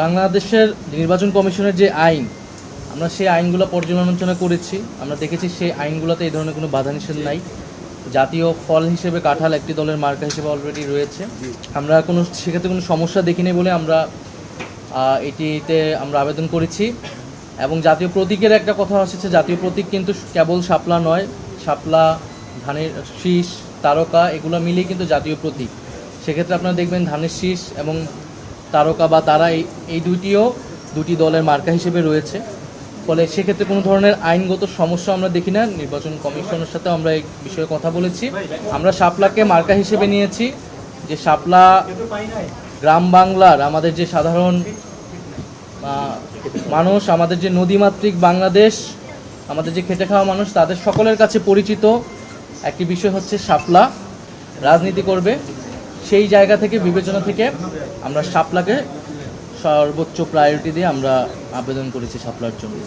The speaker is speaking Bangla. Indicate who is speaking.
Speaker 1: বাংলাদেশের নির্বাচন কমিশনের যে আইন আমরা সেই আইনগুলো পর্যালোচনা করেছি। আমরা দেখেছি সেই আইনগুলোতে এই ধরনের কোনো বাধা নিষেধ নাই। জাতীয় ফল হিসেবে কাঁঠাল একটি দলের মার্কা হিসেবে অলরেডি রয়েছে। আমরা কোনো সেক্ষেত্রে কোনো সমস্যা দেখিনি বলে আমরা এটিতে আমরা আবেদন করেছি। এবং জাতীয় প্রতীকের একটা কথা এসেছে জাতীয় প্রতীক কিন্তু কেবল শাপলা নয়। শাপলা ধানের শীষ তারকা এগুলো মিলিয়ে কিন্তু জাতীয় প্রতীক। সেক্ষেত্রে আপনারা দেখবেন ধানের শীষ এবং তারকা বা তারা এই এই দুইটিও দুটি দলের মার্কা হিসেবে রয়েছে। ফলে সেক্ষেত্রে কোনো ধরনের আইনগত সমস্যা আমরা দেখি না। নির্বাচন কমিশনের সাথে আমরা এই বিষয়ে কথা বলেছি। আমরা শাপলাকে মার্কা হিসেবে নিয়েছি। যে শাপলা গ্রাম বাংলার আমাদের যে সাধারণ মানুষ, আমাদের যে নদীমাতৃক বাংলাদেশ, আমাদের যে খেটে খাওয়া মানুষ, তাদের সকলের কাছে পরিচিত একটি বিষয় হচ্ছে শাপলা। রাজনীতি করবে। সেই জায়গা থেকে বিবেচনা থেকে আমরা সাপলাকে সর্বোচ্চ প্রায়োরিটি দিয়ে আমরা আবেদন করেছি সাপলার জন্য।